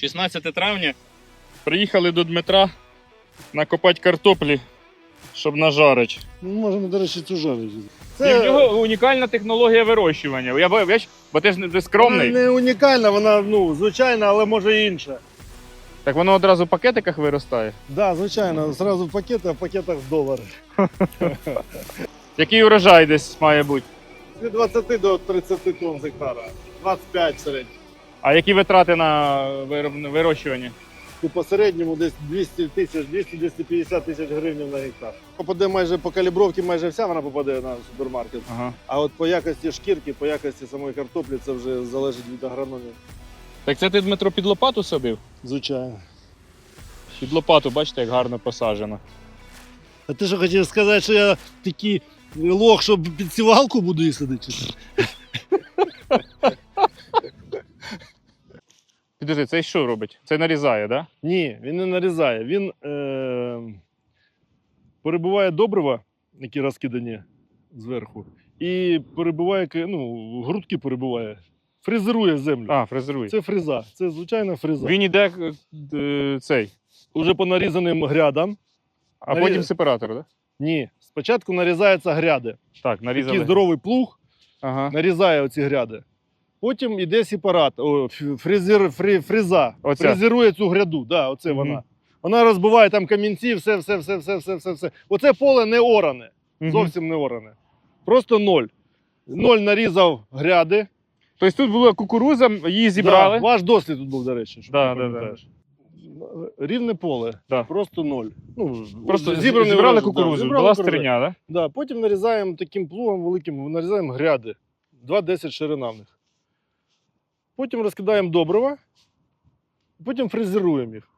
16 травня. Приїхали до Дмитра накопати картоплі, щоб нажарити. Ну, можемо, до речі, цю жарити. І в нього унікальна технологія вирощування. Я бо, бо ти ж не ти скромний. Вона не унікальна, вона ну, звичайна, але може і інша. Так воно одразу в пакетиках виростає. Так, да, звичайно, зразу в пакети, а в пакетах в долари. Який урожай десь має бути? Від 20 до 30 тонн з гектара. 25 в середньому. А які витрати на вирощування? І по середньому десь 200 тисяч, 200-250 тисяч гривень на гектар. Попаде майже по калібровці, майже вся вона попаде на супермаркет. Ага. А от по якості шкірки, по якості самої картоплі, це вже залежить від агрономії. Так це ти Дмитро під лопату собив? Звичайно. Під лопату, бачите, як гарно посаджено. А ти що хотів сказати, що я такий лох, що під сівалку буду їздити? Чи що? Підожди, це що робить? Це нарізає, так? Да? Ні, він не нарізає. Він е- перебуває добрива, які розкидані зверху, і перебуває, ну, грудки перебуває, фрезерує землю. А, фрезерує. Це фреза, це звичайна фреза. Він іде е, цей, Уже по нарізаним грядам. а Нарі- потім сепаратор, так? Да? Ні, спочатку нарізаються гряди. Так, нарізали. Такий здоровий плуг Ага. нарізає оці гряди. Потім йде сепарат, о, фрезер, фрі, фреза. Оця? Фрезерує цю гряду. Да, оце вона. Вона розбиває там камінці, все, все, все, все, все, все, все. Оце поле не оране. Зовсім не оране. Просто ноль. Ноль нарізав гряди. Тобто тут була кукуруза, її зібрали. Да, ваш дослід тут був, до речі, щоб Да, да, да. Рівне поле, Да. просто ноль. Ну, Просто зібрали урожай, кукурузу, да, була стриня, так? Да, потім нарізаємо таким плугом великим, нарізаємо гряди. 2,10 ширина в них. Потім розкидаємо добрива, потім фрезеруємо їх.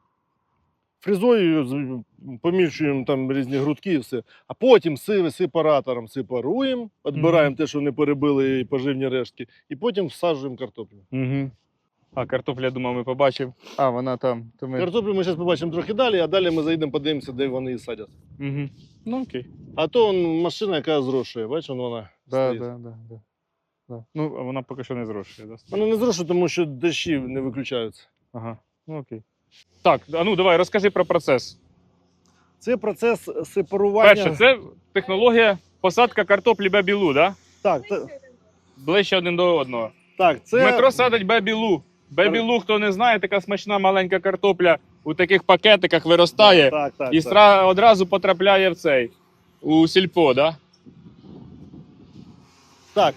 Фрезою з- поміщуємо там різні грудки і все. А потім сиви сепаратором сепаруємо, відбираємо те, що не перебили і поживні рештки, і потім всаджуємо картоплю. Угу. А картопля, я думав, ми побачимо. А, вона там. То ми... Картоплю ми зараз побачимо трохи далі, а далі ми заїдемо, подивимося, де вони її садять. Угу. Ну окей. А то он, машина, яка зрошує, бачиш, вона. Да, стоїть. да, да, да. Да. Ну, а вона поки що не зрошує, да? Вона не зрошує, тому що дощі не виключаються. Ага. Ну окей. Так, а ну давай, розкажи про процес. Це процес сепарування. Перше, це технологія посадка картоплі бебілу, да? Так, та- Ближче один до одного. так, це Дмитро садить бебілу. Бебілу, хто не знає, така смачна маленька картопля у таких пакетиках виростає Так, так, і так. стра- одразу потрапляє в цей у сільпо, да? так.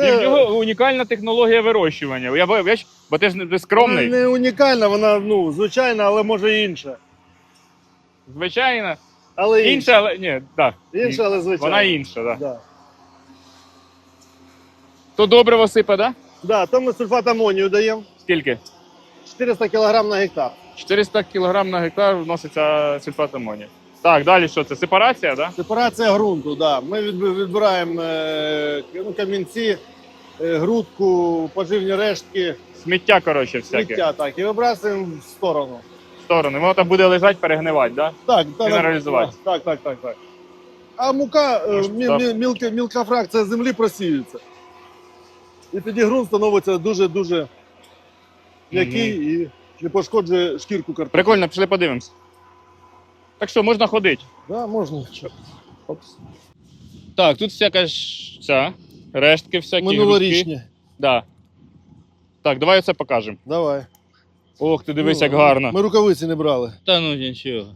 І Це в нього унікальна технологія вирощування. Я бо, бо ти ж не ти вона скромний. не унікальна, вона ну, звичайна, але може інша. Звичайно. Але Інша, але ні, так. Інша, але звичайна. Вона інша, так. Да. То добриво сипе, да? Да, то ми сульфат амонію даємо. Скільки? 400 кг на гектар. 400 кг на гектар вноситься сульфат амонію. Так, далі що це? Сепарація, да? Сепарація ґрунту, да. Ми відбираємо е, ну, камінці, е, грудку, поживні рештки, Сміття, коротше, всяке. сміття, так, і вибрасуємо в сторону. В сторони. Воно там буде лежати, перегнивати, да? Так, так, Мінералізувати. Так, так, так, так. А мука, е, Може, мі- так. мі- мілка, мілка фракція землі просіюється. І тоді ґрунт становиться дуже-дуже м'який і не пошкоджує шкірку картоплі. Прикольно, пішли подивимось. Так що, можна ходити. Да, можна. Опс. Так, тут всяка ж ця, рештки всякі. грудки. Минулорічні. Да. Так, давай це покажемо. Давай. Ох, ти дивись, Ну, як гарно. Ми рукавиці не брали. Та ну нічого.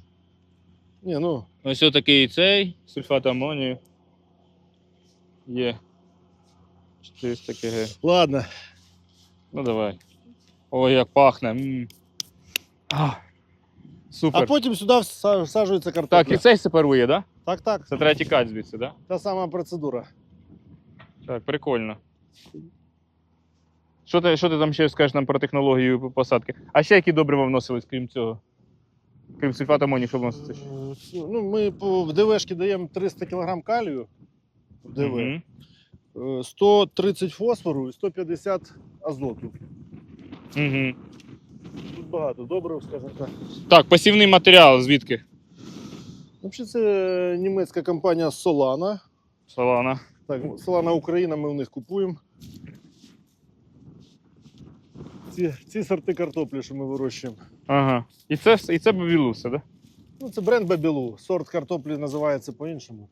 Ні, ну, Ось такий цей, сульфат амонію. Є. 400 кг. ладно. Ну давай. Ой, як пахне. м А, супер. А потім сюди вса- всаджується картопля. Так, і цей сепарує, да? так, так. Це треба тікати звідси, да? Та сама процедура. Так, прикольно. Що ти, що ти там ще скажеш нам про технологію посадки? А ще які добрива вносились, крім цього? Крім сульфату амонію, що вноситься? Е, Ну, ми в ДВшки даємо 300 кг калію в ДВ, е, 130 фосфору і 150 азоту. Угу. Багато добрив, скажімо так. Так, посівний матеріал звідки? Взагалі, це німецька компанія Solana. Солана. Так, Solana Україна, ми у них купуємо. ці, ці сорти картоплі, що ми вирощуємо. Ага. І це, вс- і це бабілуса, да? Ну, це бренд Бабілу. Сорт картоплі називається по-іншому.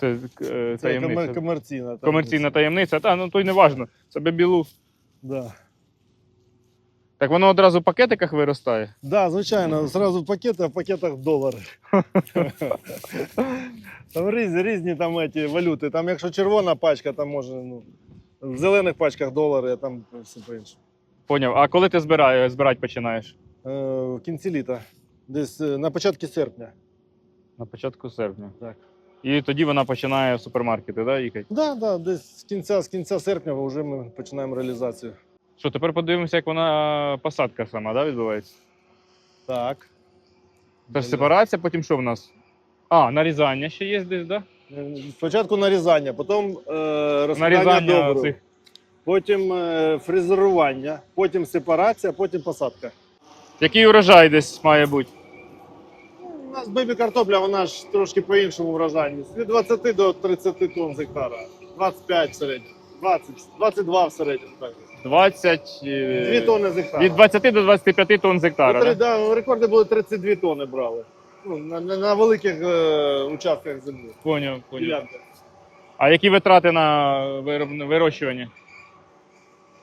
Це, е, Це таємниця. комер- комерційна. Комерційна таємниця. Та, ну то й не важно. Це бабілу. Да. Так воно одразу в пакетиках виростає. Да, звичайно, зразу пакети, а в пакетах долари. Там різні, різні там еті валюти. Там, якщо червона пачка, там може, ну, в зелених пачках долари, а там все по-іншому. Поняв. А коли ти збирає, збирати починаєш? Е, в кінці літа, десь е, на початку серпня. На початку серпня. Так. І тоді вона починає в супермаркети, да, їхати? Да, да, десь з кінця, з кінця серпня вже ми починаємо реалізацію. Що, тепер подивимося, як вона посадка сама, да, відбувається? Так. Це ж сепарація, потім що в нас? А, нарізання ще є десь, да? Е, Спочатку нарізання, потім е, розкладання Нарізання добрив, цих. потім е, фрезерування, потім сепарація, потім посадка. Який урожай десь має бути? У нас бебі картопля, вона ж трошки по-іншому вражальність. Від 20 до 30 тонн з гектара. 25 в середньому. 20, 22 в середньому. Так. 20... е, 2 тонни з гектара. Від 20 до 25 тонн з гектара, Ну, три- да? да, рекорди були 32 тонни брали. Ну, на, на, на великих е, участках землі. Поняв, поняв. А які витрати на вироб... вирощування?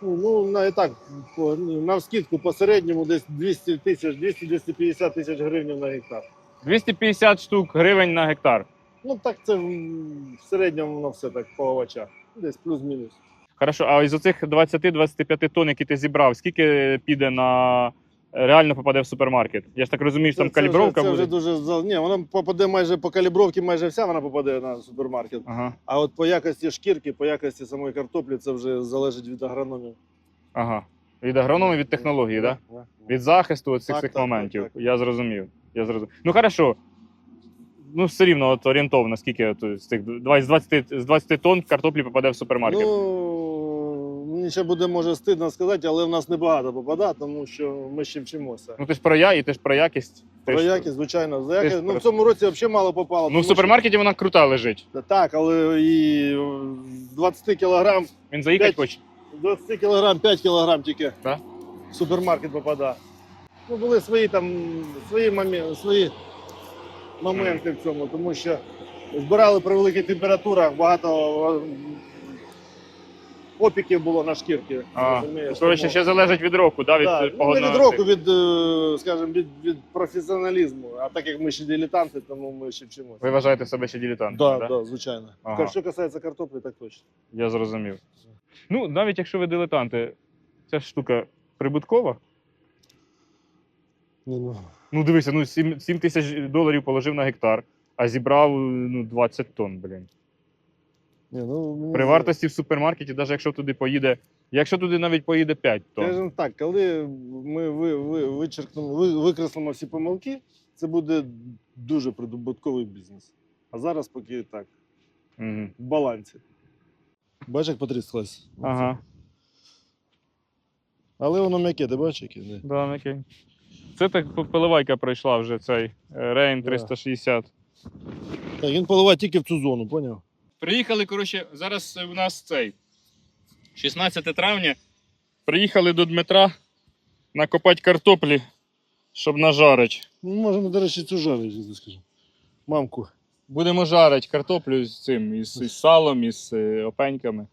Ну, ну, на, і так, по, на скидку по середньому десь 200 тисяч, 200-250 тисяч гривень на гектар. 250 штук гривень на гектар. Ну так це м, в середньому воно все так по овочах. Десь плюс-мінус. Хорошо, а із оцих 20-25 тонн, які ти зібрав, скільки піде на реально попаде в супермаркет? Я ж так розумію, що там Це- калібровка вже, це буде. вже дуже Ні, вона попаде майже по калібровці, майже вся вона попаде на супермаркет. Ага, А от по якості шкірки, по якості самої картоплі, це вже залежить від агрономів. ага. Від агрономії, від технології, так? Да? Від захисту цих Так, цих так, моментів. так, так. Я зрозумів. Я зрозумів. Ну хорошо. Ну, все рівно, от орієнтовно, скільки от, з тих 20, 20, з 20 тонн картоплі попаде в супермаркет. Ну, мені ще буде може стидно сказати, але в нас небагато попадає, тому що ми ще вчимося. Ну ти ж про я, і ти ж про якість. Ти Про ж- якість, звичайно. За якість, ну, в цьому році взагалі мало попало. Ну, в тому що- супермаркеті вона крута лежить. Так, але і 20 кілограм, Він заїхати П'ять. хоче. 20 кілограм, 5 кілограм тільки Да? в супермаркет попадає. Ну, були свої там свої моменти, свої моменти в цьому, тому що збирали при великих температурах, багато е, опіків було на шкірки. А, розумієш, коротше, тому- ще залежить від року, да, від Так, е, ну, не погодного. від року, від, е, скажімо, від, від професіоналізму. А так як ми ще дилетанти, тому ми ще вчимося. Ви вважаєте себе ще дилетантом? Да, да? да, звичайно. Ага. Що касається картоплі, так точно. Я зрозумів. Ну, навіть якщо ви дилетанти, ця штука прибуткова. Ну, Ну, дивися, ну 7, 7 тисяч доларів положив на гектар, а зібрав ну, 20 тонн, блін. Ні, ну, мені При вартості в супермаркеті, навіть якщо туди поїде, якщо туди навіть поїде 5 тонн. Скажімо так, коли ми ви, ви, вичеркнемо, ви, викреслимо всі помилки, це буде дуже прибутковий бізнес. А зараз поки так, Угу. в балансі. Бачиш, як потріскалось? Ага, Але воно м'яке, ти бачиш, яке? Да, окей. Це так поливайка пройшла вже цей е, Рейн Да. 360. Так, він поливає тільки в цю зону, поняв? Приїхали, коротше, зараз у нас цей 16 травня. Приїхали до Дмитра накопати картоплі, щоб нажарити. Ну, можемо, до речі, цю жарити, скажу. Мамку. Будемо жарити картоплю з цим, із, із салом, із е, опеньками.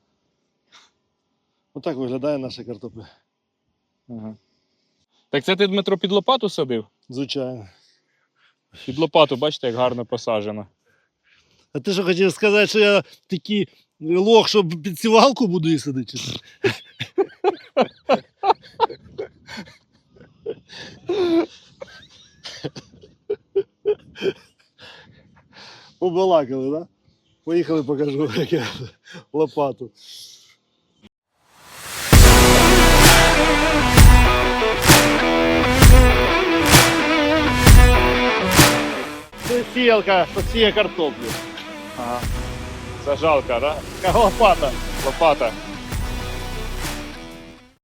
Отак виглядає наша картопля. Ага. Так це ти Дмитро під лопату садив? Звичайно. Під лопату, бачите, як гарно посаджено. А ти що хотів сказати, що я такий лох, що під сівалку буду її садити? Побалакали, так? Да? Поїхали, покажу, як я лопату. Це сіялка, посіє картоплю. Ага. Зажалка, да? Лопата. Лопата.